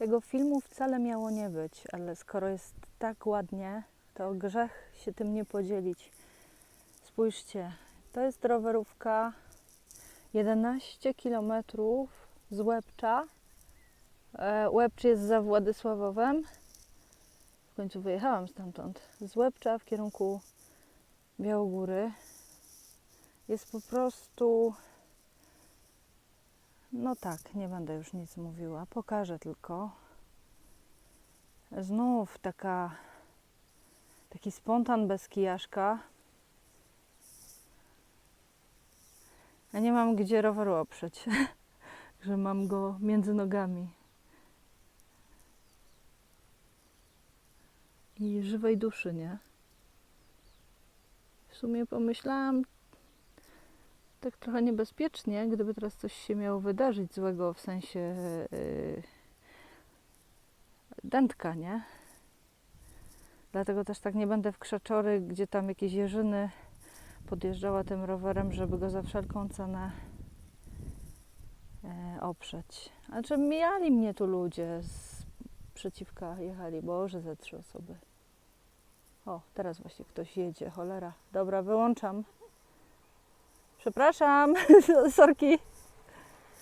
Tego filmu wcale miało nie być, ale skoro jest tak ładnie, to grzech się tym nie podzielić. Spójrzcie, to jest rowerówka 11 km z Łebcza. E, Łebcz jest za Władysławowem. W końcu wyjechałam stamtąd. Z Łebcza w kierunku Białogóry. Jest po prostu. No tak, nie będę już nic mówiła. Pokażę tylko. Znów taka, taki spontan bez kijaszka. Ja nie mam gdzie roweru oprzeć, że mam go między nogami. I żywej duszy, nie? W sumie pomyślałam tak trochę niebezpiecznie, gdyby teraz coś się miało wydarzyć złego w sensie yy, dętka, nie? Dlatego też tak nie będę w krzaczory, gdzie tam jakieś jeżyny podjeżdżała tym rowerem, żeby go za wszelką cenę e, oprzeć. Znaczy mijali mnie tu ludzie z przeciwka jechali, boże ze trzy osoby. O, teraz właśnie ktoś jedzie, cholera. Dobra, wyłączam. Przepraszam, sorki.